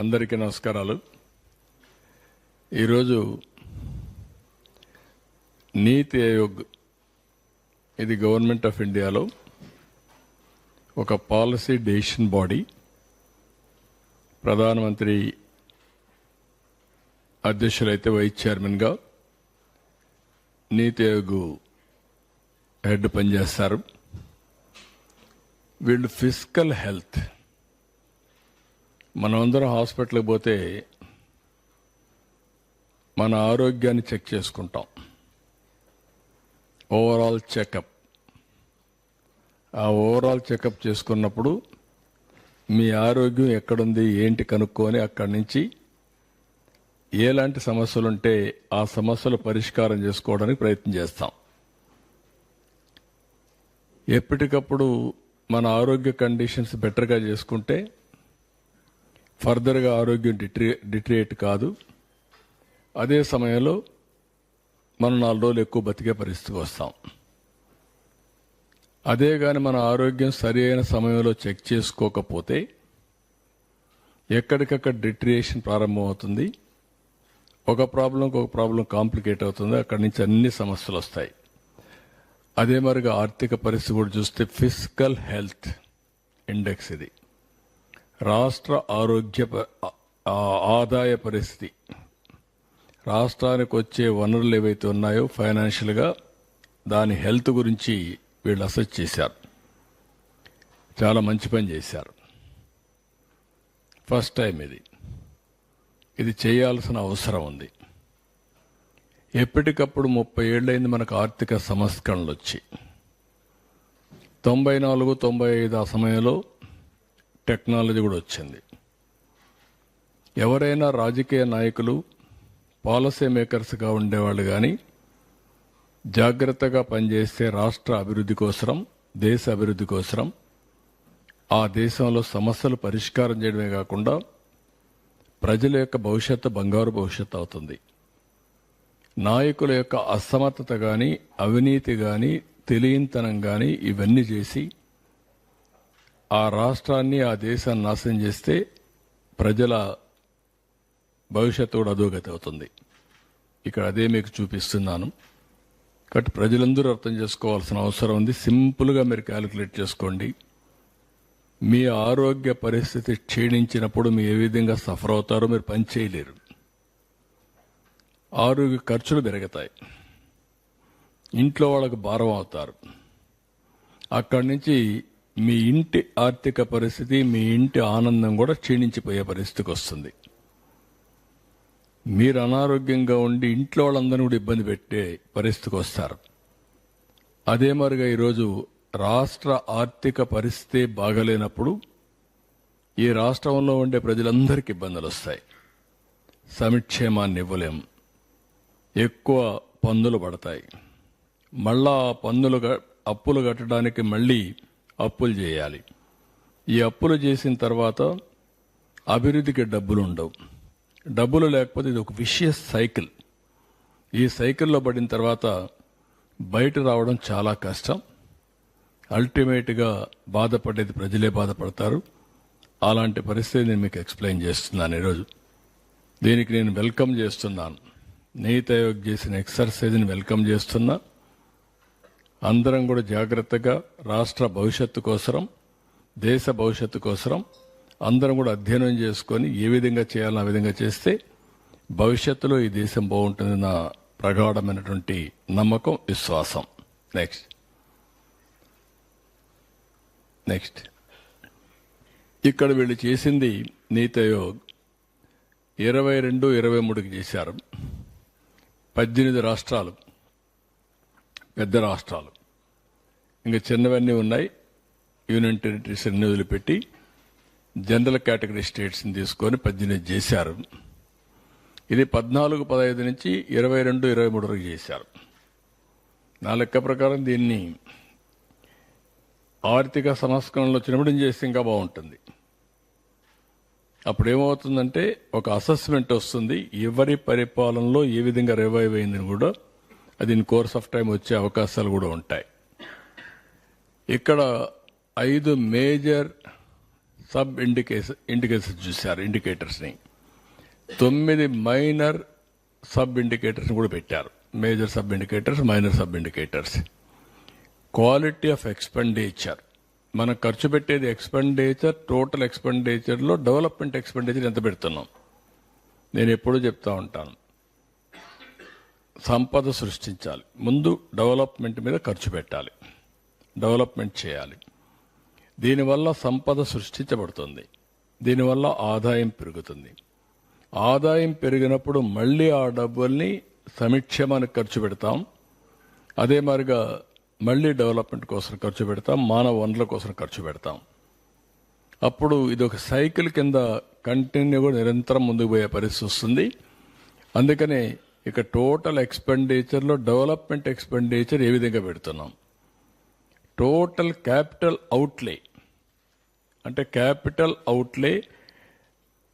అందరికీ నమస్కారాలు. ఈరోజు నీతి ఆయోగ్ ఇది గవర్నమెంట్ ఆఫ్ ఇండియాలో ఒక పాలసీ డెసిషన్ బాడీ. ప్రధానమంత్రి అధ్యక్షులైతే వైస్ చైర్మన్గా నీతి ఆయోగ్ హెడ్ పనిచేస్తారు. వీళ్ళు ఫిజికల్ హెల్త్ మనమందరం హాస్పిటల్కి పోతే మన ఆరోగ్యాన్ని చెక్ చేసుకుంటాం. ఓవరాల్ చెకప్ ఆ ఓవరాల్ చెకప్ చేసుకున్నప్పుడు మీ ఆరోగ్యం ఎక్కడుంది ఏంటి కనుక్కొని అక్కడి నుంచి ఎలాంటి సమస్యలు ఉంటే ఆ సమస్యలు పరిష్కారం చేసుకోవడానికి ప్రయత్నం చేస్తాం. ఎప్పటికప్పుడు మన ఆరోగ్య కండిషన్స్ బెటర్గా చేసుకుంటే ఫర్దర్గా ఆరోగ్యం డిట్రి డిట్రియేట్ కాదు. అదే సమయంలో మనం నాలుగు రోజులు ఎక్కువ బతికే పరిస్థితికి వస్తాం. అదే కానీ మన ఆరోగ్యం సరి అయిన సమయంలో చెక్ చేసుకోకపోతే ఎక్కడికక్కడ డిట్రియేషన్ ప్రారంభమవుతుంది. ఒక ప్రాబ్లంకి ఒక ప్రాబ్లం కాంప్లికేట్ అవుతుంది. అక్కడి నుంచి అన్ని సమస్యలు వస్తాయి. అదే మరిగా ఆర్థిక పరిస్థితి కూడా చూస్తే ఫిజికల్ హెల్త్ ఇండెక్స్ ఇది. రాష్ట్ర ఆరోగ్య ప- ఆదాయ పరిస్థితి. రాష్ట్రానికి వచ్చే వనరులు ఏవైతే ఉన్నాయో ఫైనాన్షియల్గా దాని హెల్త్ గురించి వీళ్ళు అసెస్ చేశారు. చాలా మంచి పని చేశారు. ఫస్ట్ టైం ఇది. ఇది చేయాల్సిన అవసరం ఉంది. ఎప్పటికప్పుడు ముప్పై ఏళ్ళైంది మనకు ఆర్థిక సంస్కరణలు వచ్చి. తొంభై నాలుగు తొంభై ఐదు ఆ సమయంలో టెక్నాలజీ కూడా వచ్చింది. ఎవరైనా రాజకీయ నాయకులు పాలసీ మేకర్స్గా ఉండేవాళ్ళు కానీ జాగ్రత్తగా పనిచేస్తే రాష్ట్ర అభివృద్ధి కోసరం దేశ అభివృద్ధి కోసరం ఆ దేశంలో సమస్యలు పరిష్కారం చేయడమే కాకుండా ప్రజల యొక్క భవిష్యత్తు బంగారు భవిష్యత్తు అవుతుంది. నాయకుల యొక్క అసమర్థత కానీ అవినీతి కానీ తెలియంతనం కానీ ఇవన్నీ చేసి ఆ రాష్ట్రాన్ని ఆ దేశాన్ని నాశనం చేస్తే ప్రజల భవిష్యత్తు కూడా అధోగతి అవుతుంది. ఇక్కడ అదే మీకు చూపిస్తున్నాను. కాబట్టి ప్రజలందరూ అర్థం చేసుకోవాల్సిన అవసరం ఉంది. సింపుల్గా మీరు క్యాలిక్యులేట్ చేసుకోండి. మీ ఆరోగ్య పరిస్థితి క్షీణించినప్పుడు మీరు ఏ విధంగా సఫర్ అవుతారో మీరు పని చేయలేరు. ఆరోగ్య ఖర్చులు పెరుగుతాయి. ఇంట్లో వాళ్ళకు భారం అవుతారు. అక్కడి నుంచి మీ ఇంటి ఆర్థిక పరిస్థితి మీ ఇంటి ఆనందం కూడా క్షీణించిపోయే పరిస్థితికి వస్తుంది. మీరు అనారోగ్యంగా ఉండి ఇంట్లో వాళ్ళందరినీ కూడా ఇబ్బంది పెట్టే పరిస్థితికి వస్తారు. అదే మరిగా ఈరోజు రాష్ట్ర ఆర్థిక పరిస్థితి బాగలేనప్పుడు ఈ రాష్ట్రంలో ఉండే ప్రజలందరికీ ఇబ్బందులు వస్తాయి. సమిక్షేమాన్ని ఇవ్వలేం ఎక్కువ పన్నులు పడతాయి. మళ్ళా ఆ పన్నులు గ- అప్పులు కట్టడానికి మళ్ళీ అప్పులు చేయాలి. ఈ అప్పులు చేసిన తర్వాత అభివృద్ధికి డబ్బులు ఉండవు. డబ్బులు లేకపోతే ఇది ఒక విషయస్ సైకిల్ ఈ సైకిల్లో పడిన తర్వాత బయట రావడం చాలా కష్టం. అల్టిమేట్గా బాధపడేది ప్రజలే బాధపడతారు. అలాంటి పరిస్థితి నేను మీకు ఎక్స్ప్లెయిన్ చేస్తున్నాను ఈరోజు. దీనికి నేను వెల్కమ్ చేస్తున్నాను. నీతి ఆయోగ్ చేసిన ఎక్సర్సైజ్ని వెల్కమ్ చేస్తున్నా. అందరం కూడా జాగ్రత్తగా రాష్ట్ర భవిష్యత్తు కోసరం దేశ భవిష్యత్తు కోసరం అందరం కూడా అధ్యయనం చేసుకొని ఏ విధంగా చేయాలో ఆ విధంగా చేస్తే భవిష్యత్తులో ఈ దేశం బాగుంటుంది నా ప్రగాఢమైనటువంటి నమ్మకం విశ్వాసం. నెక్స్ట్ నెక్స్ట్ ఇక్కడ వీళ్ళు చేసింది నీతయోగ్ ఇరవై రెండు ఇరవై మూడుకి చేశారు. పద్దెనిమిది రాష్ట్రాలు. పెద్ద రాష్ట్రాలు. ఇంకా చిన్నవన్నీ ఉన్నాయి. యూనియన్ టెరిటరీస్ అన్ని వదిలిపెట్టి జనరల్ కేటగిరీ స్టేట్స్ని తీసుకొని పద్దెనిమిది చేశారు. ఇది పద్నాలుగు పదహైదు నుంచి ఇరవై రెండు ఇరవై మూడు వరకు చేశారు. నా లెక్క ప్రకారం దీన్ని ఆర్థిక సంస్కరణలు వచ్చినప్పుడు చేస్తే ఇంకా బాగుంటుంది. అప్పుడు ఏమవుతుందంటే ఒక అసెస్మెంట్ వస్తుంది. ఎవరి పరిపాలనలో ఏ విధంగా రివైవ్ అయిందని కూడా అది ఇన్ కోర్స్ ఆఫ్ టైం వచ్చే అవకాశాలు కూడా ఉంటాయి. ఇక్కడ ఐదు మేజర్ సబ్ ఇండికేషన్ ఇండికేటర్స్ చూశారు ఇండికేటర్స్ని. తొమ్మిది మైనర్ సబ్ ఇండికేటర్స్ కూడా పెట్టారు. Major sub indicators minor sub indicators. Quality of expenditure. మనం ఖర్చు పెట్టేది ఎక్స్పెండిచర్ టోటల్ ఎక్స్పెండిచర్లో డెవలప్మెంట్ ఎక్స్పెండిచర్ ఎంత పెడుతున్నాం? నేను ఎప్పుడూ చెప్తా ఉంటాను. సంపద సృష్టించాలి. ముందు డెవలప్మెంట్ మీద ఖర్చు పెట్టాలి. డెవలప్మెంట్ చేయాలి. దీనివల్ల సంపద సృష్టించబడుతుంది. దీనివల్ల ఆదాయం పెరుగుతుంది. ఆదాయం పెరిగినప్పుడు మళ్ళీ ఆ డబ్బుల్ని సంక్షేమానికి ఖర్చు పెడతాం. అదే మాదిరిగా మళ్ళీ డెవలప్మెంట్ కోసం ఖర్చు పెడతాం. మానవ వనరుల కోసం ఖర్చు పెడతాం. అప్పుడు ఇది ఒక సైకిల్ కింద కంటిన్యూగా నిరంతరం ముందుకు పోయే పరిస్థితి వస్తుంది. అందుకనే ఇక టోటల్ ఎక్స్పెండిచర్లో డెవలప్మెంట్ ఎక్స్పెండిచర్ ఏ విధంగా పెడుతున్నాం? టోటల్ క్యాపిటల్ అవుట్లే అంటే క్యాపిటల్ అవుట్లే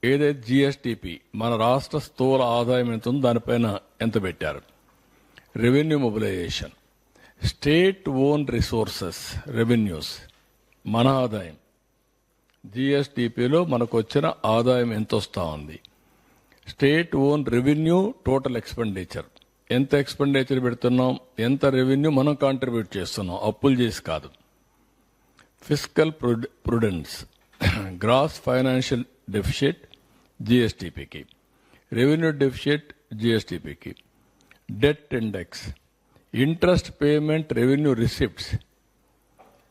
ఏదైతే జిఎస్టిపి మన రాష్ట్ర స్థూల ఆదాయం ఎంత ఉందో దానిపైన ఎంత పెట్టారు? Revenue mobilisation state own resources revenues మన ఆదాయం. జిఎస్టిపిలో మనకు వచ్చిన ఆదాయం ఎంత వస్తూ ఉంది? State own revenue total expenditure. ఎంత ఎక్స్పెండిచర్ పెడుతున్నాం? ఎంత రెవెన్యూ మనం కాంట్రిబ్యూట్ చేస్తున్నాం? అప్పులు చేసి కాదు. Physical prudence gross financial deficit జిఎస్టిపికి revenue deficit జిఎస్టిపికి debt index interest payment revenue receipts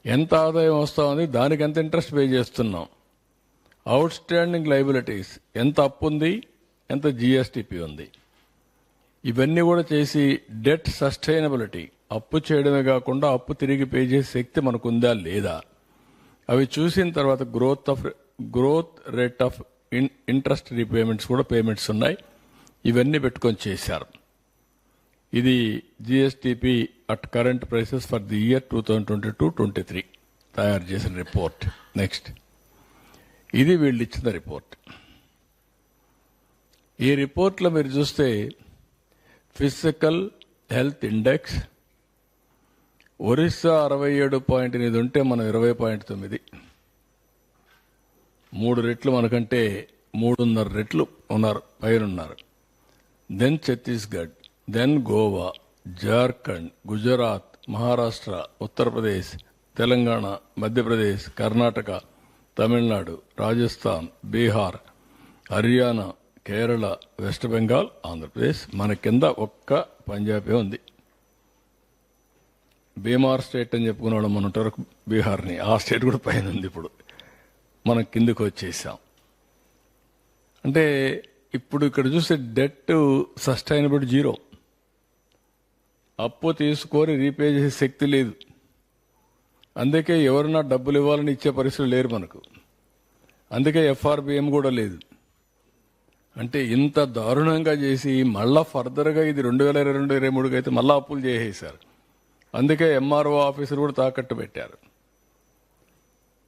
ఎంత ఆదాయం వస్తుంది ఉంది? దానికి ఎంత ఇంట్రెస్ట్ పే చేస్తున్నాం? అవుట్ స్టాండింగ్ లైబిలిటీస్ ఎంత అప్పు ఉంది ఎంత జిఎస్టిపి ఉంది. ఇవన్నీ కూడా చేసి డెట్ సస్టైనబిలిటీ అప్పు చేయడమే కాకుండా అప్పు తిరిగి పే చేసే శక్తి మనకుందా లేదా? అవి చూసిన తర్వాత growth of growth rate of interest repayments కూడా పేమెంట్స్ ఉన్నాయి. ఇవన్నీ పెట్టుకొని చేశారు. ఇది GSTP at current prices for the year two thousand twenty two twenty three. తయారు చేసిన రిపోర్ట్. నెక్స్ట్. ఇది వీళ్ళు ఇచ్చిన రిపోర్ట్. ఈ రిపోర్ట్లో మీరు చూస్తే ఫిజికల్ హెల్త్ ఇండెక్స్ ఒరిస్సా అరవై ఏడు పాయింట్ ఎనిమిది ఉంటే మనం ఇరవై పాయింట్ తొమ్మిది. మూడు రెట్లు మనకంటే మూడున్నర రెట్లు ఉన్నారు పైన ఉన్నారు దెన్ ఛత్తీస్గఢ్ దెన్ గోవా జార్ఖండ్ గుజరాత్ మహారాష్ట్ర ఉత్తరప్రదేశ్ తెలంగాణ మధ్యప్రదేశ్ కర్ణాటక తమిళనాడు రాజస్థాన్ బీహార్ హర్యానా కేరళ వెస్ట్ బెంగాల్ ఆంధ్రప్రదేశ్ మన కింద ఒక్క పంజాబే ఉంది. బీమార్ స్టేట్ అని చెప్పుకునే వాళ్ళు మన ఉంటారు బీహార్ని. ఆ స్టేట్ కూడా పైన ఉంది ఇప్పుడు. మనం కిందకు వచ్చేసాం. అంటే ఇప్పుడు ఇక్కడ చూస్తే డెట్ సస్టైనబుల్ జీరో. అప్పు తీసుకొని రీపే చేసే శక్తి లేదు. అందుకే ఎవరన్నా డబ్బులు ఇవ్వాలని ఇచ్చే పరిస్థితులు లేరు మనకు. అందుకే ఎఫ్ఆర్బిఎం కూడా లేదు. అంటే ఇంత దారుణంగా చేసి మళ్ళా ఫర్దర్గా ఇది రెండు వేల ఇరవై రెండు ఇరవై మూడుకి అయితే మళ్ళీ అప్పులు చేసేసారు అందుకే ఎంఆర్ఓ ఆఫీసులు కూడా తాకట్టు పెట్టారు.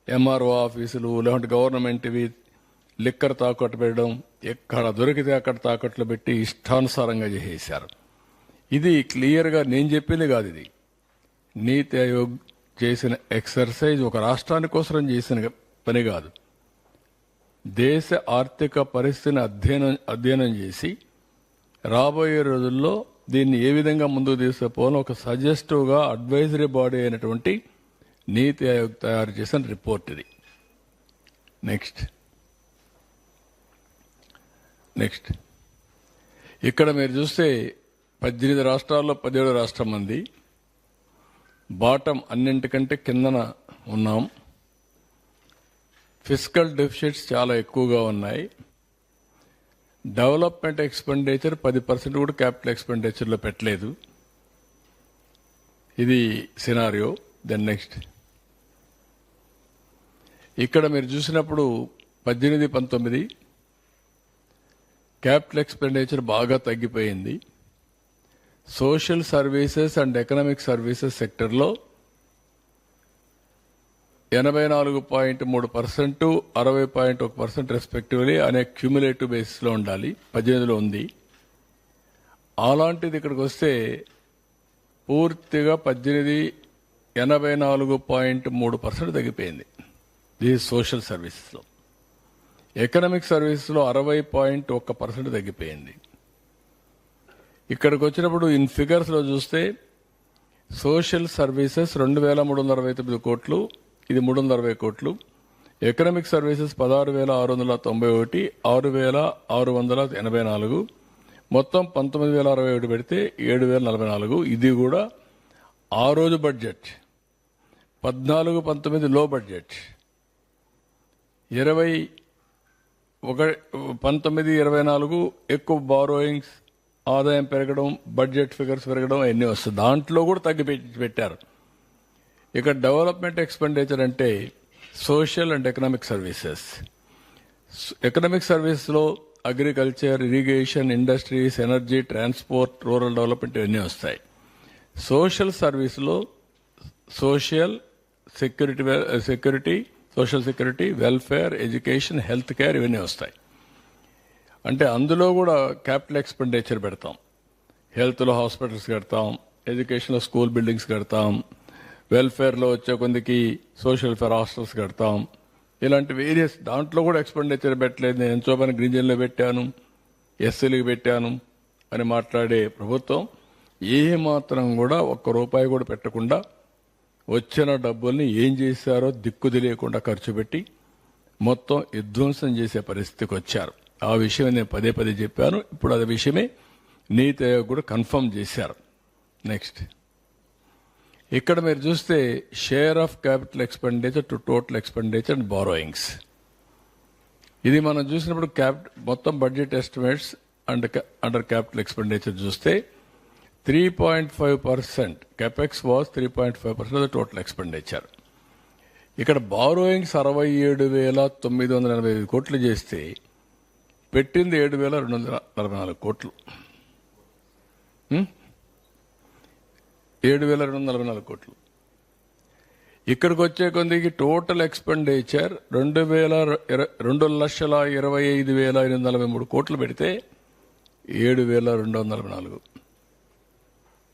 ఎంఆర్ఓ ఆఫీసులు లేదంటే గవర్నమెంట్వి లిక్కర్ తాకట్టు పెట్టడం ఎక్కడ దొరికితే అక్కడ తాకట్లు పెట్టి ఇష్టానుసారంగా చేసేసారు ఇది క్లియర్గా నేను చెప్పింది కాదు ఇది. నీతి ఆయోగ్ చేసిన ఎక్సర్సైజ్ ఒక రాష్ట్రాని కోసం చేసిన పని కాదు. దేశ ఆర్థిక పరిస్థితిని అధ్యయనం అధ్యయనం చేసి రాబోయే రోజుల్లో దీన్ని ఏ విధంగా ముందుకు తీసుకుపోవాలో ఒక సజెస్టివ్గా అడ్వైజరీ బాడీ అయినటువంటి నీతి ఆయోగ్ తయారు చేసిన రిపోర్ట్ ఇది. నెక్స్ట్. నెక్స్ట్. ఇక్కడ మీరు చూస్తే పద్దెనిమిది రాష్ట్రాల్లో పదిహేడు రాష్ట్రం మంది బాటం అన్నింటికంటే కిందన ఉన్నాం. ఫిజికల్ డెఫిషిట్స్ చాలా ఎక్కువగా ఉన్నాయి. డెవలప్మెంట్ ఎక్స్పెండిచర్ పది పర్సెంట్ కూడా క్యాపిటల్ ఎక్స్పెండిచర్లో పెట్టలేదు. ఇది సినారియో. దెన్ నెక్స్ట్ ఇక్కడ మీరు చూసినప్పుడు పద్దెనిమిది పంతొమ్మిది. క్యాపిటల్ ఎక్స్పెండిచర్ బాగా తగ్గిపోయింది. Social services and economic services సెక్టర్లో ఎనభై నాలుగు పాయింట్ మూడు పర్సెంట్ అరవై పాయింట్ ఒక పర్సెంట్ రెస్పెక్టివ్లీ అనే క్యూములేటివ్ బేసిస్లో ఉండాలి. పద్దెనిమిదిలో ఉంది. అలాంటిది ఇక్కడికి వస్తే పూర్తిగా పద్దెనిమిది ఎనభై నాలుగు పాయింట్ మూడు పర్సెంట్ తగ్గిపోయింది. ఇది సోషల్ సర్వీసెస్లో ఎకనామిక్ సర్వీసెస్లో అరవై పాయింట్ ఒక్క పర్సెంట్ తగ్గిపోయింది. ఇక్కడికి వచ్చినప్పుడు ఇన్ ఫిగర్స్లో చూస్తే సోషల్ సర్వీసెస్ రెండు వేల మూడు వందల అరవై తొమ్మిది కోట్లు ఇది మూడు వందల అరవై కోట్లు. ఎకనామిక్ సర్వీసెస్ పదహారు వేల ఆరు వందల తొంభై ఒకటి ఆరు వేల ఆరు వందల ఎనభై నాలుగు. మొత్తం పంతొమ్మిది వేల అరవై ఒకటి పెడితే ఏడు వేల నలభై నాలుగు. ఇది కూడా ఆ రోజు బడ్జెట్ పద్నాలుగు పంతొమ్మిది లో బడ్జెట్ ఇరవై ఒక పంతొమ్మిది ఇరవై నాలుగు ఎక్కువ బారోయింగ్స్ ఆదాయం పెరగడం బడ్జెట్ ఫిగర్స్ పెరగడం అన్నీ వస్తాయి. దాంట్లో కూడా తగ్గి పెట్టి- పెట్టారు. ఇక డెవలప్మెంట్ ఎక్స్పెండిచర్ అంటే social and economic services. Economic సర్వీస్లో agriculture irrigation industries energy transport rural development ఇవన్నీ వస్తాయి. సోషల్ సర్వీస్లో social security security social security welfare education health care ఇవన్నీ వస్తాయి. అంటే అందులో కూడా క్యాపిటల్ ఎక్స్పెండిచర్ పెడతాం. హెల్త్లో హాస్పిటల్స్ కడతాం ఎడ్యుకేషన్లో స్కూల్ బిల్డింగ్స్ కడతాం వెల్ఫేర్లో వచ్చే కొందికి సోషల్ ఫేర్ హాస్టల్స్ కడతాం. ఇలాంటి వేరియస్ దాంట్లో కూడా ఎక్స్పెండిచర్ పెట్టలేదు. నేను ఎంచోపని పని పెట్టాను. ఎస్సీలకు పెట్టాను అని మాట్లాడే ప్రభుత్వం ఏ మాత్రం కూడా ఒక్క రూపాయి కూడా పెట్టకుండా వచ్చిన డబ్బుల్ని ఏం చేశారో దిక్కు తెలియకుండా ఖర్చు పెట్టి మొత్తం విధ్వంసం చేసే పరిస్థితికి వచ్చారు. ఆ విషయం నేను పదే పదే చెప్పాను. ఇప్పుడు అది విషయమే నీతి ఆయోగ్ కూడా కన్ఫర్మ్ చేశారు. నెక్స్ట్ ఇక్కడ మీరు చూస్తే share of capital expenditure to total expenditure and borrowings ఇది మనం చూసినప్పుడు క్యాప్ మొత్తం budget estimates and under capital expenditure చూస్తే three point five percent capex was three point five percent total expenditure ఇక్కడ బారోయింగ్స్ అరవై ఏడు వేల తొమ్మిది వందల ఎనభై ఐదు కోట్లు చేస్తే పెట్టింది ఏడు వేల రెండు వందల నలభై నాలుగు కోట్లు. Hmm? ఏడు వేల రెండు వందల నలభై నాలుగు కోట్లు. ఇక్కడికి వచ్చే కొద్దికి టోటల్ ఎక్స్పెండిచర్ రెండు వేల రెండు లక్షల ఇరవై ఐదు వేల ఎనిమిది వందల నలభై మూడు కోట్లు పెడితే ఏడు వేల రెండు వందల నలభై నాలుగు.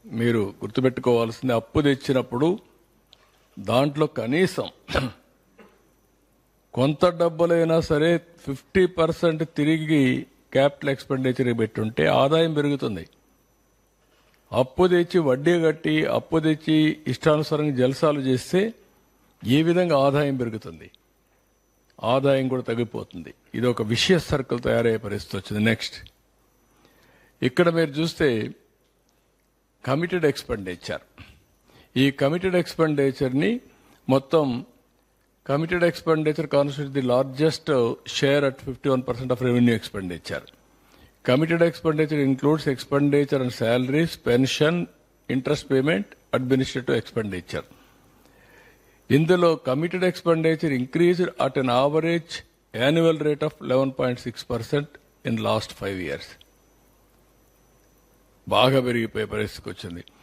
మీరు గుర్తుపెట్టుకోవాల్సింది అప్పు తెచ్చినప్పుడు దాంట్లో కనీసం కొంత డబ్బులైనా సరే ఫిఫ్టీ పర్సెంట్ తిరిగి క్యాపిటల్ ఎక్స్పెండిచర్ పెట్టుంటే ఆదాయం పెరుగుతుంది. అప్పు తెచ్చి వడ్డీ కట్టి అప్పు తెచ్చి ఇష్టానుసారంగా జలసాలు చేస్తే ఏ విధంగా ఆదాయం పెరుగుతుంది? ఆదాయం కూడా తగ్గిపోతుంది. ఇది ఒక విషయ సర్కిల్ తయారయ్యే పరిస్థితి వచ్చింది. నెక్స్ట్ ఇక్కడ మీరు చూస్తే కమిటెడ్ ఎక్స్పెండిచర్ ఈ కమిటెడ్ ఎక్స్పెండిచర్ని మొత్తం committed expenditure constitute the largest share at fifty one percent of revenue expenditure committed expenditure includes expenditure and salaries pension interest payment administrative expenditure ఇందులో committed expenditure increased at an average annual rate of eleven point six percent in last five years బాగా పెరిగిపోయే పరిస్థితికి వచ్చింది